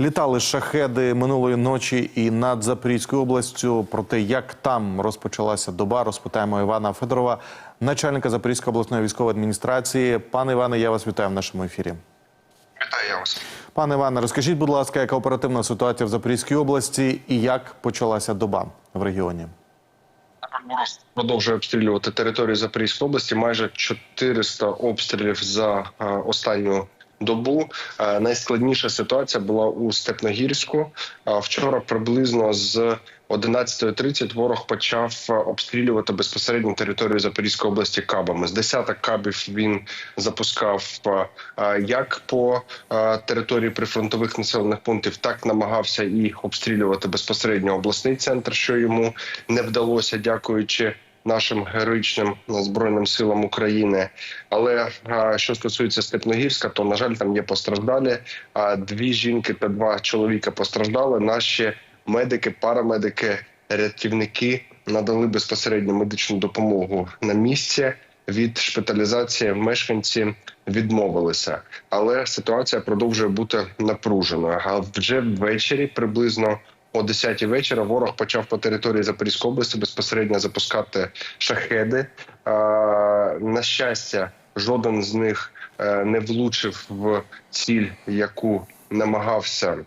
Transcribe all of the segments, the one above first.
Літали шахеди минулої ночі і над Запорізькою областю. Про те, як там розпочалася доба, розпитаємо Івана Федорова, начальника Запорізької обласної військової адміністрації. Пане Іване, я вас вітаю в нашому ефірі. Вітаю я вас. Пане Іване, розкажіть, будь ласка, яка оперативна ситуація в Запорізькій області і як почалася доба в регіоні? Ворог продовжує обстрілювати територію Запорізької області. Майже 400 обстрілів за е, останню добу. Е, найскладніша ситуація була у Степногірську. Е, вчора приблизно з 11.30 ворог почав е, обстрілювати безпосередньо територію Запорізької області кабами. З десяток кабів він запускав як по території прифронтових населених пунктів, так намагався і обстрілювати безпосередньо обласний центр, що йому не вдалося, дякуючи. Нашим героїчним збройним силам України, але що стосується Степногірська, то на жаль, там є постраждалі. А дві жінки та два чоловіка постраждали. Наші медики, парамедики, рятівники надали безпосередньо медичну допомогу на місці. Від шпиталізації мешканці відмовилися, але ситуація продовжує бути напруженою. А вже ввечері приблизно о 10 вечора ворог почав по території Запорізької області безпосередньо запускати шахеди. На щастя, жоден з них е, не влучив в ціль, яку намагався.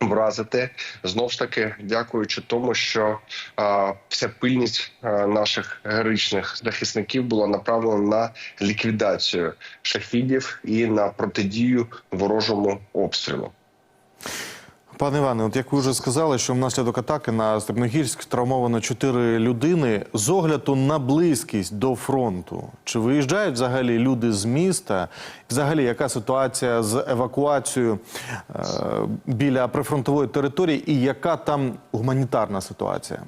Вразити знов ж таки, дякуючи тому, що а, вся пильність а, наших героїчних захисників була направлена на ліквідацію шахідів і на протидію ворожому обстрілу. Пане Іване, от як ви вже сказали, що внаслідок атаки на Степногірськ травмовано чотири людини. З огляду на близькість до фронту, чи виїжджають взагалі люди з міста? Взагалі, яка ситуація з евакуацією е, біля прифронтової території, і яка там гуманітарна ситуація?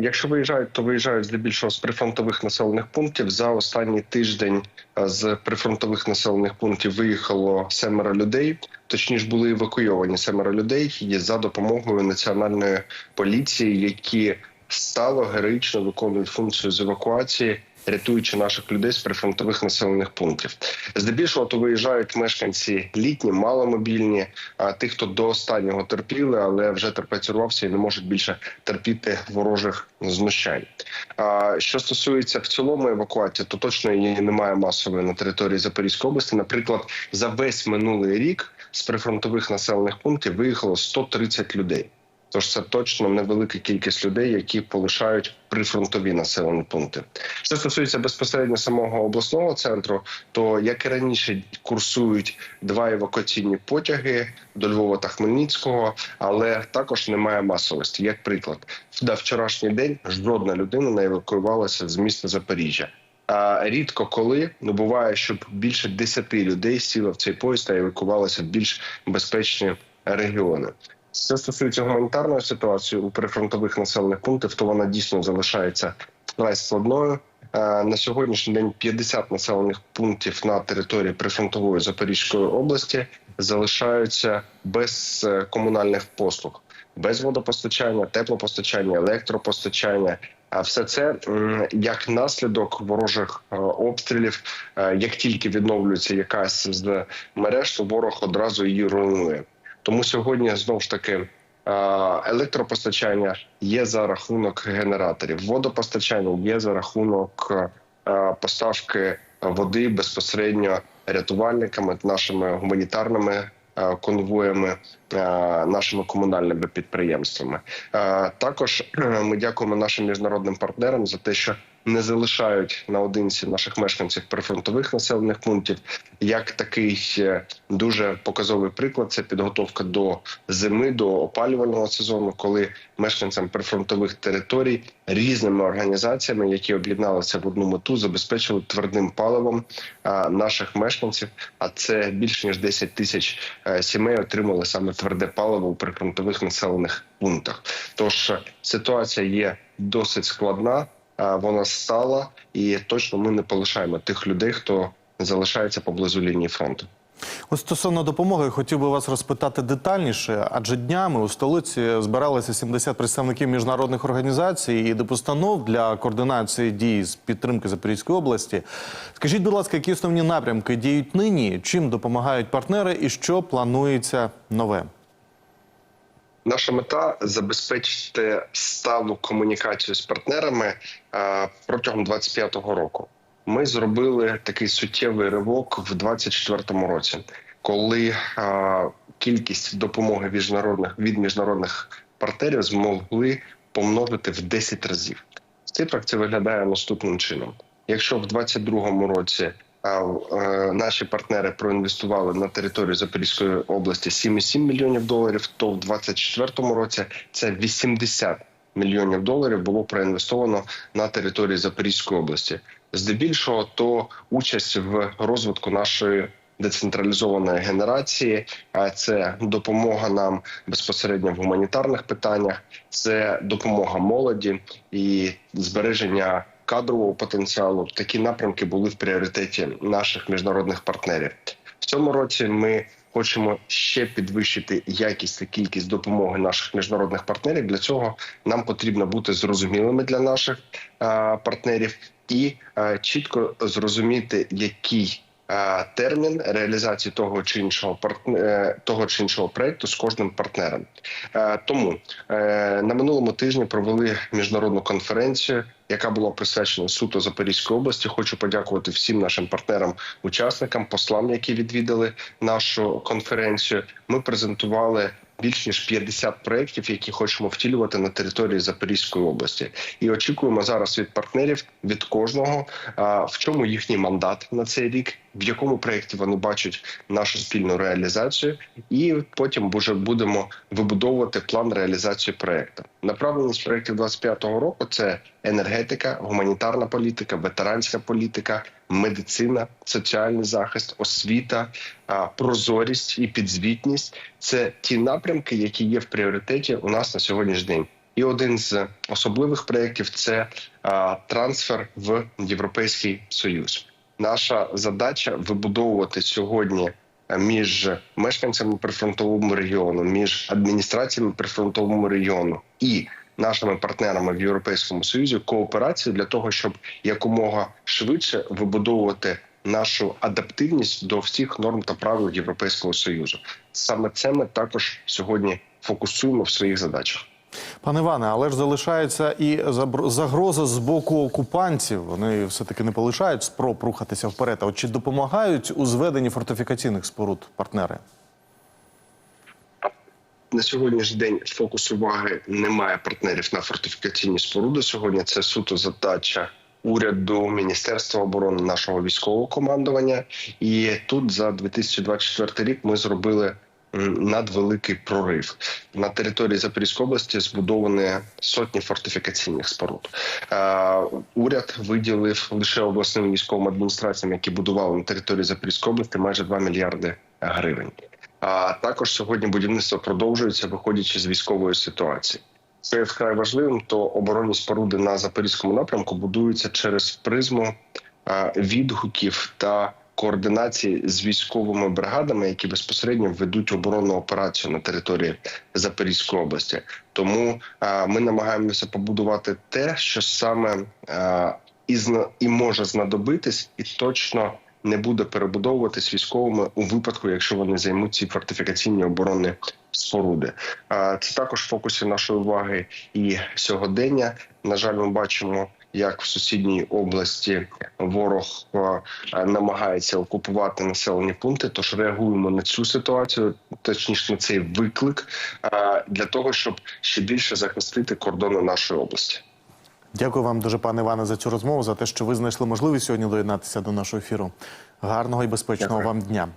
Якщо виїжджають, то виїжджають здебільшого з прифронтових населених пунктів. За останній тиждень е, з прифронтових населених пунктів виїхало семеро людей. Точніше, були евакуйовані семеро людей за допомогою національної поліції, які стало героїчно виконують функцію з евакуації. Рятуючи наших людей з прифронтових населених пунктів, здебільшого то виїжджають мешканці літні, маломобільні, а ті, хто до останнього терпіли, але вже терпець і не можуть більше терпіти ворожих знущань. А що стосується в цілому евакуації, то точно її немає масової на території Запорізької області. Наприклад, за весь минулий рік з прифронтових населених пунктів виїхало 130 людей. Тож це точно невелика кількість людей, які полишають прифронтові населені пункти. Що стосується безпосередньо самого обласного центру, то як і раніше курсують два евакуаційні потяги до Львова та Хмельницького, але також немає масовості. Як приклад, на вчорашній день жодна людина не евакуювалася з міста Запоріжжя. А рідко коли ну буває, щоб більше 10 людей сіло в цей поїзд та евакувалися в більш безпечні регіони. Що стосується гуманітарної ситуації у прифронтових населених пунктах, то вона дійсно залишається вкрай складною. Е, На сьогоднішній день 50 населених пунктів на території прифронтової Запорізької області залишаються без е, комунальних послуг, без водопостачання, теплопостачання, електропостачання. А все це як наслідок ворожих е, обстрілів. Як тільки відновлюється якась з мереж, то ворог одразу її руйнує. Тому сьогодні знову ж таки електропостачання є за рахунок генераторів, водопостачання є за рахунок поставки води безпосередньо рятувальниками, нашими гуманітарними конвоями, нашими комунальними підприємствами. Також ми дякуємо нашим міжнародним партнерам за те, що не залишають наодинці наших мешканців прифронтових населених пунктів. Як такий е, дуже показовий приклад, це підготовка до зими, до опалювального сезону, коли мешканцям прифронтових територій різними організаціями, які об'єдналися в одну мету, забезпечили твердим паливом наших мешканців. А це більше ніж 10 тисяч е, сімей отримали саме тверде паливо у прифронтових населених пунктах. Тож е, ситуація є досить складна. А, Вона стала, і точно ми не полишаємо тих людей, хто залишається поблизу лінії фронту. Ось стосовно допомоги, хотів би вас розпитати детальніше, адже днями у столиці збиралися 70 представників міжнародних організацій і до постанов для координації дій з підтримки Запорізької області. Скажіть, будь ласка, які основні напрямки діють нині, чим допомагають партнери і що планується нове? Наша мета забезпечити сталу комунікацію з партнерами е, протягом 25-го року. Ми зробили такий суттєвий ривок в 24-му році, коли е, кількість допомоги міжнародних від міжнародних партнерів змогли помножити в 10 разів. В цифрах це виглядає наступним чином: якщо в 22-му році а, е, наші партнери проінвестували на територію Запорізької області 7,7 мільйонів доларів, то в 24-му році це 80 мільйонів доларів було проінвестовано на території Запорізької області. Здебільшого, то участь в розвитку нашої децентралізованої генерації, а це допомога нам безпосередньо в гуманітарних питаннях, це допомога молоді і збереження кадрового потенціалу. Такі напрямки були в пріоритеті наших міжнародних партнерів. В цьому році ми хочемо ще підвищити якість та кількість допомоги наших міжнародних партнерів. Для цього нам потрібно бути зрозумілими для наших партнерів і чітко зрозуміти, який термін реалізації того чи іншого партне- того чи іншого проекту з кожним партнером. Е, Тому е, на минулому тижні провели міжнародну конференцію, яка була присвячена суто Запорізької області. Хочу подякувати всім нашим партнерам, учасникам, послам, які відвідали нашу конференцію. Ми презентували. Більш ніж 50 проєктів, які хочемо втілювати на території Запорізької області, і очікуємо зараз від партнерів від кожного, в чому їхній мандат на цей рік, в якому проєкті вони бачать нашу спільну реалізацію, і потім вже будемо вибудовувати план реалізації проекту. Направленість проєктів 25-го року це енергетика, гуманітарна політика, ветеранська політика, медицина, соціальний захист, освіта, прозорість і підзвітність це ті напрямки, які є в пріоритеті у нас на сьогоднішній день. І один з особливих проєктів це трансфер в Європейський Союз. Наша задача вибудовувати сьогодні е, між мешканцями прифронтового регіону, між адміністраціями прифронтового регіону і нашими партнерами в Європейському Союзі кооперацію для того, щоб якомога швидше вибудовувати нашу адаптивність до всіх норм та правил Європейського Союзу. Саме це ми також сьогодні фокусуємо в своїх задачах. Пане Іване, але ж залишається і загроза з боку окупантів. Вони все-таки не полишають спроб рухатися вперед. А от чи допомагають у зведенні фортифікаційних споруд партнери? на сьогоднішній день фокус уваги немає партнерів на фортифікаційні споруди. Сьогодні це суто задача уряду, міністерства оборони, нашого військового командування. І тут за 2024 рік ми зробили. Надвеликий прорив на території Запорізької області збудовані сотні фортифікаційних споруд. Уряд виділив лише обласним військовим адміністраціям, які будували на території Запорізької області, майже 2 мільярди гривень. А також сьогодні будівництво продовжується, виходячи з військової ситуації. Це вкрай важливим. То оборонні споруди на запорізькому напрямку будуються через призму відгуків та координації з військовими бригадами, які безпосередньо ведуть оборонну операцію на території Запорізької області. Тому ми намагаємося побудувати те, що саме і може знадобитись, і точно не буде перебудовуватись військовими у випадку, якщо вони займуть ці фортифікаційні оборонні споруди. Це також в фокусі нашої уваги і сьогодення. На жаль, ми бачимо. Як в сусідній області ворог е, намагається окупувати населені пункти, тож реагуємо на цю ситуацію, точніше на цей виклик, е, для того, щоб ще більше захистити кордони нашої області. Дякую вам дуже, пане Іване, за цю розмову, за те, що ви знайшли можливість сьогодні доєднатися до нашого ефіру. Гарного і безпечного Дякую. вам дня.